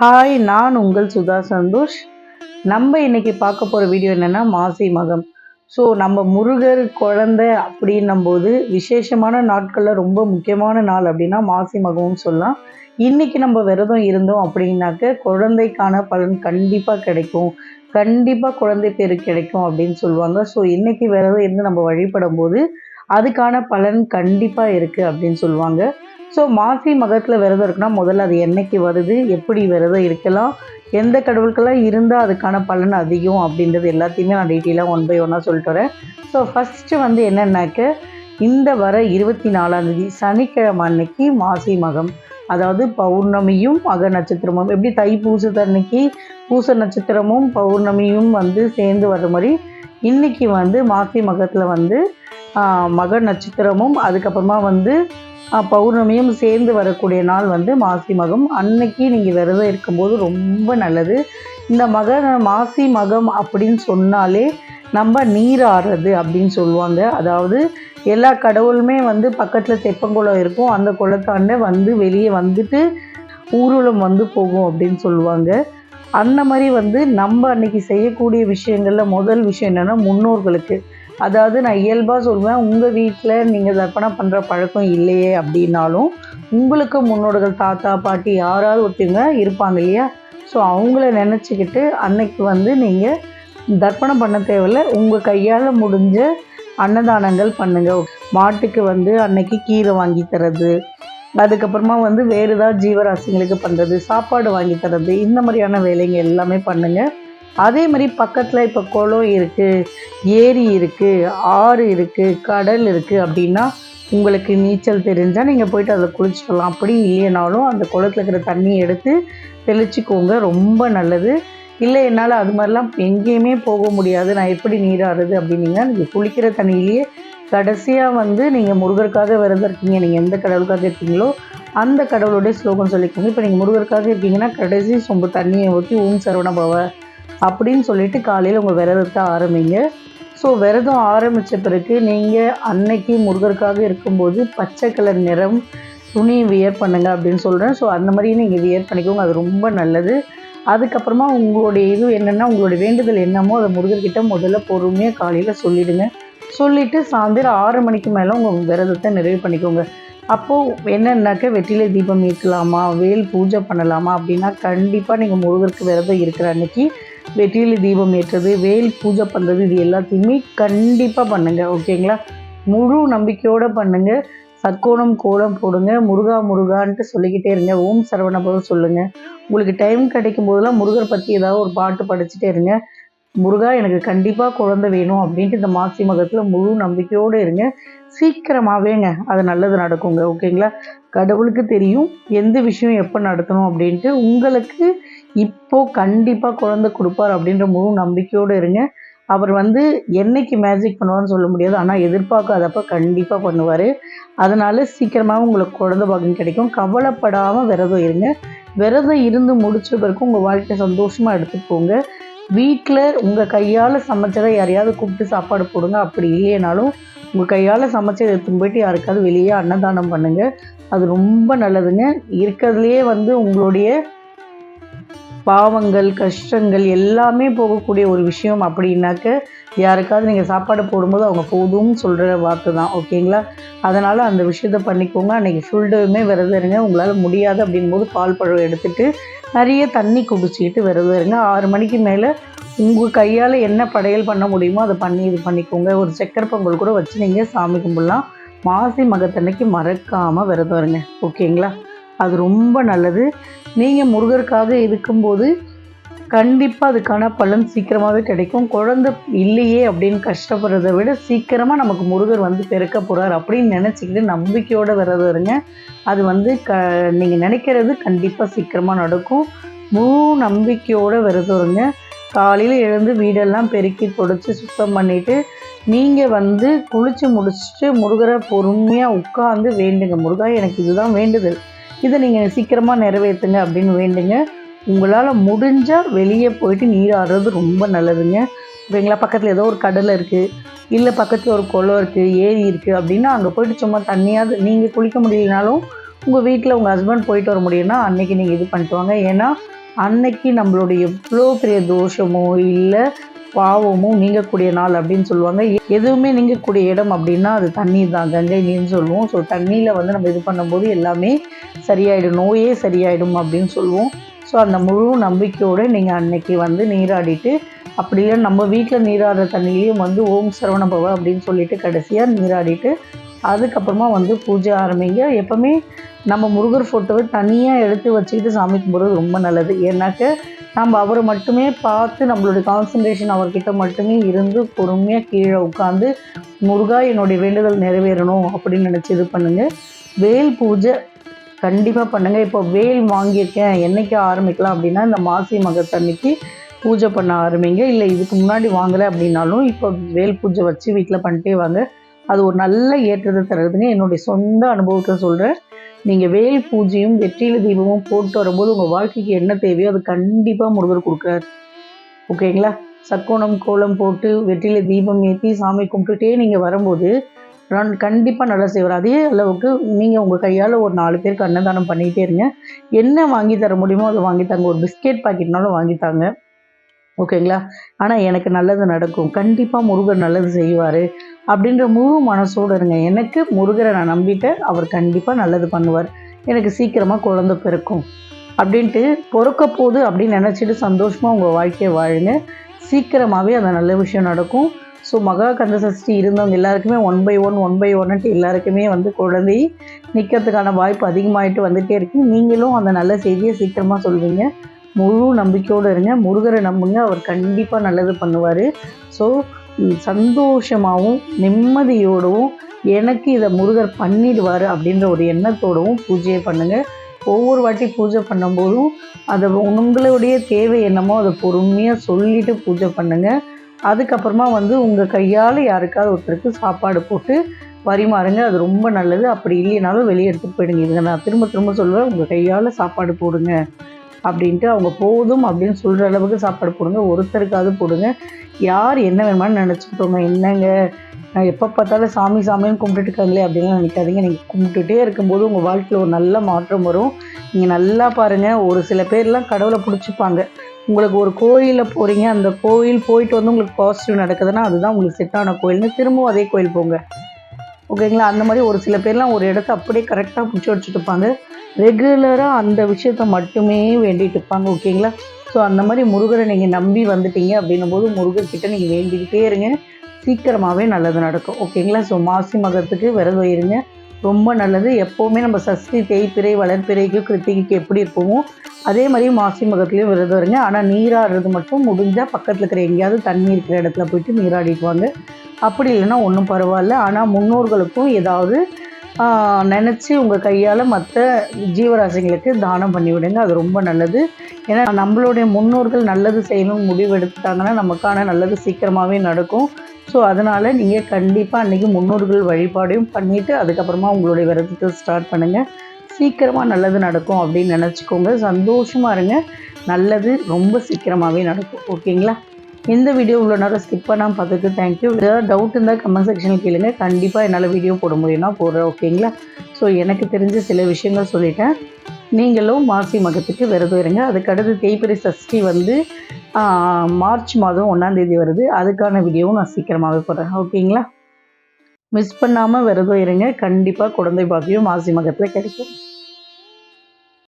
Hi நான் உங்கள் சுதா சந்தோஷ். நம்ம இன்னைக்கு பார்க்க போகிற வீடியோ என்னென்னா மாசி மகம். ஸோ நம்ம முருகர் குழந்தை அப்படின்னும் போது விசேஷமான நாட்களில் ரொம்ப முக்கியமான நாள் அப்படின்னா மாசி மகம்னு சொல்லலாம். இன்னைக்கு நம்ம விரதம் இருந்தோம் அப்படின்னாக்க குழந்தைக்கான பலன் கண்டிப்பாக கிடைக்கும். கண்டிப்பாக குழந்தை பேரு கிடைக்கும் அப்படின்னு சொல்லுவாங்க. ஸோ இன்னைக்கு விரதம் இருந்து நம்ம வழிபடும் போது அதுக்கான பலன் கண்டிப்பாக இருக்குது அப்படின்னு சொல்லுவாங்க. ஸோ மாசி மகத்தில் விரதம் இருக்குன்னா முதல்ல அது என்னைக்கு வருது எப்படி விரதம் இருக்கலாம் எந்த கடவுளுக்கெல்லாம் இருந்தால் அதுக்கான பலன் அதிகம் அப்படின்றது எல்லாத்தையுமே நான் டீட்டெயிலாக ஒன் பை ஒன்னாக சொல்லிட்டு வரேன். ஸோ ஃபஸ்ட்டு வந்து என்னென்னாக்க இந்த வர இருபத்தி நாலாந்தேதி சனிக்கிழமை அன்னைக்கு மாசி மகம் அதாவது பௌர்ணமியும் மக நட்சத்திரமும் எப்படி தைப்பூசத்து அன்னைக்கு பூச நட்சத்திரமும் பௌர்ணமியும் வந்து சேர்ந்து வர்ற மாதிரி இன்றைக்கி வந்து மாசி மகத்தில் வந்து மக நட்சத்திரமும் அதுக்கப்புறமா வந்து பௌர்ணமியும் சேர்ந்து வரக்கூடிய நாள் வந்து மாசி மகம். அன்னைக்கு நீங்கள் விரதம் இருக்கும்போது ரொம்ப நல்லது. இந்த மக மாசி மகம் அப்படின்னு சொன்னாலே நம்ம நீர் ஆடுறது அப்படின்னு சொல்லுவாங்க. அதாவது எல்லா கடவுளுமே வந்து பக்கத்தில் தெப்பங்குளம் இருக்கும். அந்த குளத்தாண்ட வந்து வெளியே வந்துட்டு ஊர்வலம் வந்து போகும் அப்படின்னு சொல்லுவாங்க. அந்த மாதிரி வந்து நம்ம அன்னைக்கு செய்யக்கூடிய விஷயங்களில் முதல் விஷயம் என்னென்னா முன்னோர்களுக்கு. அதாவது நான் இயல்பாக சொல்வேன் உங்கள் வீட்டில் நீங்கள் தர்ப்பணம் பண்ணுற பழக்கம் இல்லையே அப்படின்னாலும் உங்களுக்கு முன்னோர்கள் தாத்தா பாட்டி யாராவது ஒருத்தவங்க இருப்பாங்க இல்லையா? ஸோ அவங்கள நினச்சிக்கிட்டு அன்னைக்கு வந்து நீங்கள் தர்ப்பணம் பண்ண தேவையில்ல. உங்கள் கையால் முடிஞ்ச அன்னதானங்கள் பண்ணுங்கள் மாட்டுக்கு வந்து அன்னைக்கு கீரை வாங்கி தரது அதுக்கப்புறமா வந்து வேறு ஏதாவது ஜீவராசிங்களுக்கு பண்ணுறது சாப்பாடு வாங்கி தரது இந்த மாதிரியான வேலைங்க எல்லாமே பண்ணுங்கள் அதே மாதிரி பக்கத்தில் இப்போ குளம் இருக்குது ஏரி இருக்குது ஆறு இருக்குது கடல் இருக்குது அப்படின்னா உங்களுக்கு நீச்சல் தெரிஞ்சால் நீங்கள் போயிட்டு அதில் குளிச்சுக்கலாம். அப்படி இல்லைனாலும் அந்த குளத்தில் இருக்கிற தண்ணியை எடுத்து தெளிச்சிக்கோங்க. ரொம்ப நல்லது. இல்லை என்னால் அது மாதிரிலாம் எங்கேயுமே போக முடியாது. நான் எப்படி நீராடுறது அப்படின்னீங்கன்னா நீங்கள் குளிக்கிற தண்ணியிலேயே கடைசியாக வந்து நீங்கள் முருகருக்காக விரதம் இருக்கீங்க நீங்கள் எந்த கடவுளுக்காக இருக்கீங்களோ அந்த கடவுளுடைய ஸ்லோகம் சொல்லிக்கோங்க. இப்போ நீங்கள் முருகருக்காக இருக்கீங்கன்னா கடைசி சொம்பு தண்ணியை ஊற்றி ஊன் சரவண பவ அப்படின்னு சொல்லிட்டு காலையில் உங்கள் விரதத்தை ஆரம்பிங்க. ஸோ விரதம் ஆரம்பித்த பிறகு நீங்கள் அன்னைக்கு முருகருக்காக இருக்கும்போது பச்சை கலர் நிறம் துணி வியர் பண்ணுங்கள் அப்படின்னு சொல்கிறேன் ஸோ அந்த மாதிரி நீங்கள் வியர் பண்ணிக்கோங்க. அது ரொம்ப நல்லது. அதுக்கப்புறமா உங்களுடைய இது என்னென்னா உங்களுடைய வேண்டுதல் என்னமோ அதை முருகர்கிட்ட முதல்ல பொறுமையாக காலையில் சொல்லிவிடுங்க சொல்லிவிட்டு சாயந்தரம் ஆறு மணிக்கு மேலே உங்கள் விரதத்தை நிறைவு பண்ணிக்கோங்க. அப்போது என்னென்னாக்க வெற்றிலை தீபம் ஏற்றலாமா வேல் பூஜை பண்ணலாமா அப்படின்னா கண்டிப்பாக நீங்கள் முருகருக்கு விரதம் இருக்கிற அன்னைக்கு வெற்றிலை தீபம் ஏற்றது வேல் பூஜை பண்ணுறது இது எல்லாத்தையுமே கண்டிப்பாக பண்ணுங்கள் ஓகேங்களா? முழு நம்பிக்கையோடு பண்ணுங்கள் சக்கோணம் கோலம் போடுங்க முருகா முருகான்ட்டு சொல்லிக்கிட்டே இருங்க. ஓம் சரவண சரவணபவம் சொல்லுங்கள் உங்களுக்கு டைம் கிடைக்கும் போதெல்லாம் முருகர் பற்றி ஏதாவது ஒரு பாட்டு படிச்சுட்டே இருங்க. முருகா எனக்கு கண்டிப்பாக குழந்தை வேணும் அப்படின்ட்டு இந்த மாசி மகத்தில் முழு நம்பிக்கையோடு இருங்க. சீக்கிரமாகவேங்க அது நல்லது நடக்குங்க ஓகேங்களா? கடவுளுக்கு தெரியும் எந்த விஷயம் எப்போ நடத்தணும் அப்படின்ட்டு உங்களுக்கு இப்போது கண்டிப்பாக குழந்தை கொடுப்பார் அப்படின்ற முழு நம்பிக்கையோடு இருங்க. அவர் வந்து என்னைக்கு மேஜிக் பண்ணுவார்னு சொல்ல முடியாது. ஆனால் எதிர்பார்க்காதப்ப கண்டிப்பாக பண்ணுவார். அதனால் சீக்கிரமாக உங்களுக்கு குழந்தை பாகம் கிடைக்கும். கவலைப்படாமல் விரதம் இருங்க. விரதம் இருந்து முடிச்ச பிறகு உங்கள் வாழ்க்கையை சந்தோஷமாக எடுத்துகிட்டு போங்க. வீட்டில் உங்கள் கையால் சமைச்சதை யாரையாவது கூப்பிட்டு சாப்பாடு போடுங்க. அப்படி இல்லைனாலும் உங்கள் கையால் சமைச்சதை எடுத்துன்னு போயிட்டு யாருக்காவது வெளியே அன்னதானம் பண்ணுங்கள் அது ரொம்ப நல்லதுங்க. இருக்கிறதுலையே வந்து உங்களுடைய பாவங்கள் கஷ்டங்கள் எல்லாமே போகக்கூடிய ஒரு விஷயம் அப்படின்னாக்க யாருக்காவது நீங்கள் சாப்பாடு போடும்போது அவங்க போதும்னு சொல்கிற வார்த்தை தான் ஓகேங்களா? அதனால் அந்த விஷயத்த பண்ணிக்கோங்க. அன்றைக்கி ஃபுல்டுமே விரதம் இருங்க உங்களால் முடியாது அப்படின்போது பால் பழம் எடுத்துகிட்டு நிறைய தண்ணி குடிச்சிக்கிட்டு விரதம் இருங்க ஆறு மணிக்கு மேலே உங்கள் கையால் என்ன படையல் பண்ண முடியுமோ அதை பண்ணி இது பண்ணிக்கோங்க. ஒரு சக்கரை பொங்கல் கூட வச்சு நீங்கள் சாமி கும்பிடலாம். மாசி மகத்தன்னைக்கு மறக்காமல் விரதம் இருங்க ஓகேங்களா? அது ரொம்ப நல்லது. நீங்கள் முருகருக்காக இருக்கும்போது கண்டிப்பாக அதுக்கான பலன் சீக்கிரமாகவே கிடைக்கும். குழந்தை இல்லையே அப்படின்னு கஷ்டப்படுறத விட சீக்கிரமாக நமக்கு முருகர் வந்து பிறக்க போகிறார் அப்படின்னு நினச்சிக்கிட்டு நம்பிக்கையோடு விரதம் இருங்க அது வந்து க நீங்கள் நினைக்கிறது கண்டிப்பாக சீக்கிரமாக நடக்கும். முழு நம்பிக்கையோடு விரதம் இருங்க காலையில் எழுந்து வீடெல்லாம் பெருக்கி தொடச்சி சுத்தம் பண்ணிவிட்டு நீங்கள் வந்து குளித்து முடிச்சுட்டு முருகரை பொறுமையாக உட்காந்து வேண்டுங்க. முருகா எனக்கு இதுதான் வேண்டுதல். இதை நீங்கள் சீக்கிரமாக நிறைவேற்றுங்க அப்படின்னு வேண்டுங்க. உங்களால் முடிஞ்சால் வெளியே போயிட்டு நீர் ஆடுறது ரொம்ப நல்லதுங்க. ஓகேங்களா பக்கத்தில் ஏதோ ஒரு கடலை இருக்குது இல்லை பக்கத்தில் ஒரு குளம் இருக்குது ஏரி இருக்குது அப்படின்னா அங்கே போயிட்டு சும்மா தண்ணியாவது நீங்கள் குளிக்க முடியலனாலும் உங்கள் வீட்டில் உங்கள் ஹஸ்பண்ட் போயிட்டு வர முடியும்னா அன்னைக்கு நீங்கள் இது பண்ணிட்டு வாங்க. ஏன்னா அன்னைக்கு நம்மளுடைய எவ்வளோ பெரிய தோஷமோ இல்லை பாவமும் நீங்கக்கூடிய நாள் அப்படின்னு சொல்லுவாங்க. எதுவுமே நீங்கக்கூடிய இடம் அப்படின்னா அது தண்ணீர் தான். கங்கை நீர்னு சொல்லுவோம். ஸோ தண்ணியில் வந்து நம்ம இது பண்ணும்போது எல்லாமே சரியாயிடும். நோயே சரியாயிடும் அப்படின்னு சொல்லுவோம். ஸோ அந்த முழு நம்பிக்கையோடு நீங்கள் அன்னைக்கு வந்து நீராடிட்டு அப்படி இல்லை நம்ம வீட்டில் நீராடுற தண்ணியிலையும் வந்து ஓம் சரவண பவ அப்படின்னு சொல்லிட்டு கடைசியாக நீராடிட்டு அதுக்கப்புறமா வந்து பூஜை ஆரம்பிங்க. எப்போவுமே நம்ம முருகர் ஃபோட்டோவை தனியாக எடுத்து வச்சுக்கிட்டு சாமி கும்பிட்றது ரொம்ப நல்லது. ஏன்னாக்க நம்ம அவரை மட்டுமே பார்த்து நம்மளுடைய கான்சன்ட்ரேஷன் அவர்கிட்ட மட்டுமே இருந்து பொறுமையாக கீழே உட்காந்து முருகா என்னுடைய வேண்டுதல் நிறைவேறணும் அப்படின்னு நினச்சி இது பண்ணுங்கள் வேல் பூஜை கண்டிப்பாக பண்ணுங்கள் இப்போ வேல் வாங்கியிருக்கேன் என்னைக்கு ஆரம்பிக்கலாம் அப்படின்னா இந்த மாசி மகத்தன்னைக்கு பூஜை பண்ண ஆரம்பிங்க. இல்லை இதுக்கு முன்னாடி வாங்கலை அப்படின்னாலும் இப்போ வேல் பூஜை வச்சு வீட்டில் பண்ணிட்டே வாங்க. அது ஒரு நல்ல ஏற்றத்தை தருதுங்க. என்னுடைய சொந்த அனுபவத்தை சொல்கிறேன் நீங்கள் வேல் பூஜையும் வெற்றில தீபமும் போட்டு வரும்போது உங்கள் வாழ்க்கைக்கு என்ன தேவையோ அது கண்டிப்பாக முருகர் கொடுக்குறாரு. ஓகேங்களா? சக்கோணம் கோலம் போட்டு வெற்றில தீபம் ஏற்றி சாமி கும்பிட்டுட்டே நீங்கள் வரும்போது நான் கண்டிப்பாக நல்லா செய்வார் அதே அளவுக்கு நீங்கள் உங்கள் கையால் ஒரு நாலு பேருக்கு அன்னதானம் பண்ணிகிட்டே இருங்க. என்ன வாங்கி தர முடியுமோ அதை வாங்கி தாங்க. ஒரு பிஸ்கெட் பாக்கெட்னாலும் வாங்கி தாங்க. ஓகேங்களா? ஆனால் எனக்கு நல்லது நடக்கும். கண்டிப்பாக முருகர் நல்லது செய்வார். அப்படின்ற முழு மனசோடு இருங்க. எனக்கு முருகரை நான் நம்பிட்டேன். அவர் கண்டிப்பாக நல்லது பண்ணுவார். எனக்கு சீக்கிரமாக குழந்தை பிறக்கும். அப்படின்ட்டு பிறக்க போகுது அப்படின்னு நினச்சிட்டு சந்தோஷமாக உங்கள் வாழ்க்கையை வாழுங்க. சீக்கிரமாகவே அந்த நல்ல விஷயம் நடக்கும். ஸோ மகா கந்த சஷ்டி இருந்தவங்க எல்லாருக்குமே one by one one by ஒன்னுட்டு எல்லாருக்குமே வந்து குழந்தை நிற்கிறதுக்கான வாய்ப்பு அதிகமாகிட்டு வந்துகிட்டே இருக்கு. நீங்களும் அந்த நல்ல செய்தியை சீக்கிரமாக சொல்வீங்க. முழு நம்பிக்கையோடு இருங்க. முருகரை நம்புங்க. அவர் கண்டிப்பாக நல்லது பண்ணுவார். ஸோ சந்தோஷமாகவும் நிம்மதியோடவும் எனக்கு இதை முருகர் பண்ணிடுவார் அப்படின்ற ஒரு எண்ணத்தோடவும் பூஜையை பண்ணுங்கள் ஒவ்வொரு வாட்டி பூஜை பண்ணும்போதும் அதை உங்களுடைய தேவை என்னமோ அதை பொறுமையாக சொல்லிட்டு பூஜை பண்ணுங்கள் அதுக்கப்புறமா வந்து உங்கள் கையால் யாருக்காவது ஒருத்தருக்கு சாப்பாடு போட்டு பரிமாறுங்க அது ரொம்ப நல்லது. அப்படி இல்லைனாலும் வெளியே எடுத்துகிட்டு போயிடுங்க. இதுங்க நான் திரும்ப திரும்ப சொல்லுவேன். உங்கள் கையால் சாப்பாடு போடுங்க. அப்படின்ட்டு அவங்க போதும் அப்படின்னு சொல்கிற அளவுக்கு சாப்பாடு போடுங்க. ஒருத்தருக்காவது போடுங்க. யார் என்ன வேணுமான்னு நினச்சிக்கிட்டோங்க. என்னங்க? நான் எப்போ பார்த்தாலும் சாமி சாமின்னு கும்பிட்டுட்டு இருக்காங்களே அப்படின்லாம் நினைக்காதீங்க. நீங்கள் கும்பிட்டுட்டே இருக்கும்போது உங்கள் வாழ்க்கையில் ஒரு நல்ல மாற்றம் வரும். நீங்கள் நல்லா பாருங்கள் ஒரு சில பேர்லாம் கடவுளை பிடிச்சிப்பாங்க. உங்களுக்கு ஒரு கோயிலில் போகிறீங்க அந்த கோயில் போயிட்டு வந்து உங்களுக்கு பாசிட்டிவ் நடக்குதுன்னா அதுதான் உங்களுக்கு செட்டான கோயில்னு திரும்பவும் அதே கோயில் போங்க. ஓகேங்களா? அந்த மாதிரி ஒரு சில பேர்லாம் ஒரு இடத்த அப்படியே கரெக்டாக பிடிச்சி வச்சுட்டு இருப்பாங்க. ரெகுலராக அந்த விஷயத்த மட்டுமே வேண்டிகிட்டு இருப்பாங்க ஓகேங்களா? ஸோ அந்த மாதிரி முருகரை நீங்கள் நம்பி வந்துட்டீங்க அப்படின்னும் போது முருகர்கிட்ட நீங்கள் வேண்டிக்கிட்டே இருங்க. சீக்கிரமாகவே நல்லது நடக்கும் ஓகேங்களா? ஸோ மாசி மகத்துக்கு விரதம் இருங்க. ரொம்ப நல்லது. எப்போவுமே நம்ம சஷ்டி தேய்பிறை வளர்ப்பிறைக்கு கிருத்திகைக்கு எப்படி இருப்போமோ அதே மாதிரி மாசி மகத்துலேயும் விரதம் வருங்க ஆனால் நீராடுறது மட்டும் முடிஞ்சால் பக்கத்தில் இருக்கிற எங்கேயாவது தண்ணி இருக்கிற இடத்துல போயிட்டு நீராடிக்குவாங்க அப்படி இல்லைன்னா ஒன்றும் பரவாயில்ல. ஆனால் முன்னோர்களுக்கும் ஏதாவது நினச்சி உங்கள் கையால் மற்ற ஜீவராசிங்களுக்கு தானம் பண்ணி விடுங்க. அது ரொம்ப நல்லது. ஏன்னா நம்மளுடைய முன்னோர்கள் நல்லது செய்யணும்னு முடிவு எடுத்துட்டாங்கன்னா நமக்கான நல்லது சீக்கிரமாகவே நடக்கும். ஸோ அதனால் நீங்கள் கண்டிப்பாக அன்றைக்கி முன்னோர்கள் வழிபாடையும் பண்ணிவிட்டு அதுக்கப்புறமா உங்களுடைய விரதத்தை ஸ்டார்ட் பண்ணுங்கள் சீக்கிரமாக நல்லது நடக்கும் அப்படின்னு நினச்சிக்கோங்க. சந்தோஷமாக இருங்க. நல்லது ரொம்ப சீக்கிரமாகவே நடக்கும். ஓகேங்களா? இந்த வீடியோ இவ்வளோ நேரம் ஸ்கிப் பண்ணாமல் பார்த்துக்கு தேங்க்யூ ஏதாவது டவுட் இருந்தால் கமெண்ட் செக்ஷனில் கேளுங்க. கண்டிப்பாக என்னால் வீடியோ போட முடியும்னா போடுறேன். ஓகேங்களா? ஸோ எனக்கு தெரிஞ்ச சில விஷயங்கள் சொல்லிட்டேன். நீங்களும் மாசி மகத்துக்கு விரதம் இருங்க. அதுக்கடுத்து தேய்பிரி சஷ்டி வந்து மார்ச் மாதம் ஒன்றாந்தேதி வருது. அதுக்கான வீடியோவும் நான் சீக்கிரமாகவே போடுறேன். ஓகேங்களா? மிஸ் பண்ணாமல் விரதம் இருங்க. கண்டிப்பாக குழந்தை பாக்கியம் மாசி மகத்தில் கிடைக்கும்.